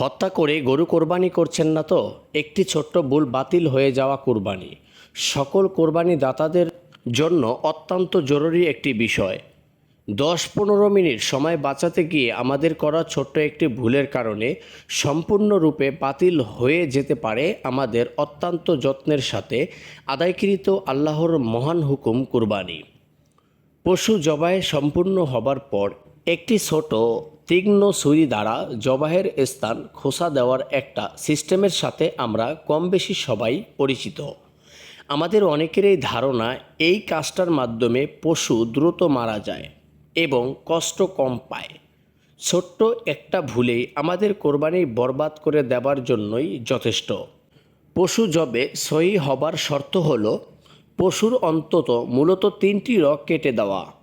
হত্যা করে গরু কোরবানি করছেন না তো? একটি ছোট্ট ভুল বাতিল হয়ে যাওয়া কোরবানি। সকল কোরবানি দাতাদের জন্য অত্যন্ত জরুরি একটি বিষয়। দশ পনেরো মিনিট সময় বাঁচাতে গিয়ে আমাদের করা ছোট্ট একটি ভুলের কারণে সম্পূর্ণরূপে বাতিল হয়ে যেতে পারে আমাদের অত্যন্ত যত্নের সাথে আদায়কৃত আল্লাহর মহান হুকুম কুরবানি। পশু জবাই সম্পূর্ণ হবার পর একটি ছোট তীক্ষ্ণ ছুরি দ্বারা জবাহের স্থান খোসা দেওয়ার একটা সিস্টেমের সাথে আমরা কম বেশি সবাই পরিচিত। আমাদের অনেকেরই ধারণা এই কাজটার মাধ্যমে পশু দ্রুত মারা যায় এবং কষ্ট কম পায়। ছোট্ট একটা ভুলেই আমাদের কোরবানি বরবাদ করে দেবার জন্যই যথেষ্ট। পশু জবে সহি হবার শর্ত হলো, পশুর অন্তত মূলত তিনটি রগ কেটে দেওয়া।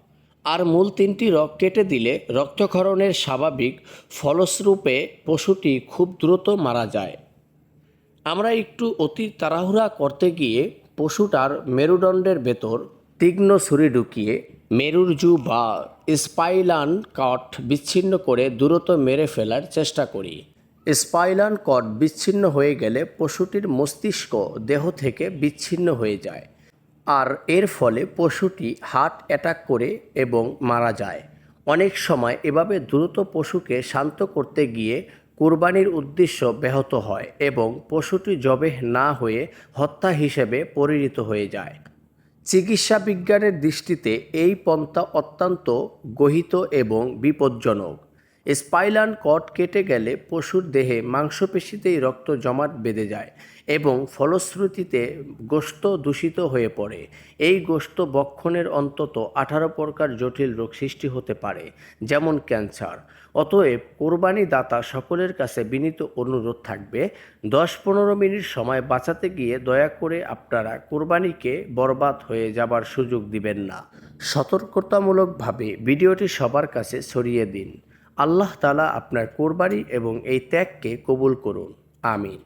আর মূল তিনটি রগ কেটে দিলে রক্তক্ষরণের স্বাভাবিক ফলস্বরূপে পশুটি খুব দ্রুত মারা যায়। আমরা একটু অতি তাড়াহুড়া করতে গিয়ে পশুটার মেরুদণ্ডের ভেতর তীক্ষ্ণ ছুরি ঢুকিয়ে মেরুরজু বা স্পাইলান কট বিচ্ছিন্ন করে দ্রুত মেরে ফেলার চেষ্টা করি। স্পাইলান কট বিচ্ছিন্ন হয়ে গেলে পশুটির মস্তিষ্ক দেহ থেকে বিচ্ছিন্ন হয়ে যায়। আর এর ফলে পশুটি হার্ট অ্যাটাক করে এবং মারা যায়। অনেক সময় এভাবে দ্রুত পশুকে শান্ত করতে গিয়ে কুরবানির উদ্দেশ্য ব্যাহত হয় এবং পশুটি জবেহ না হয়ে হত্যা হিসেবে পরিণত হয়ে যায়। চিকিৎসা বিজ্ঞানের দৃষ্টিতে এই পন্থা অত্যন্ত গহিত এবং বিপজ্জনক। স্পাইলান কট কেটে গেলে পশুর দেহে মাংসপেশিতেই রক্ত জমাট বেঁধে যায় এবং ফলশ্রুতিতে গোস্ত দূষিত হয়ে পড়ে। এই গোস্ত বক্ষণের অন্তত আঠারো প্রকার জটিল রোগ সৃষ্টি হতে পারে, যেমন ক্যান্সার। অতএব কোরবানি দাতা সকলের কাছে বিনীত অনুরোধ থাকবে দশ পনেরো মিনিট সময় বাঁচাতে গিয়ে দয়া করে আপনারা কোরবানিকে বরবাদ হয়ে যাবার সুযোগ দিবেন না। সতর্কতামূলকভাবে ভিডিওটি সবার কাছে ছড়িয়ে দিন। আল্লাহ তালা আপনার কোরবানি এবং এই ত্যাগকে কবুল করুন। আমিন।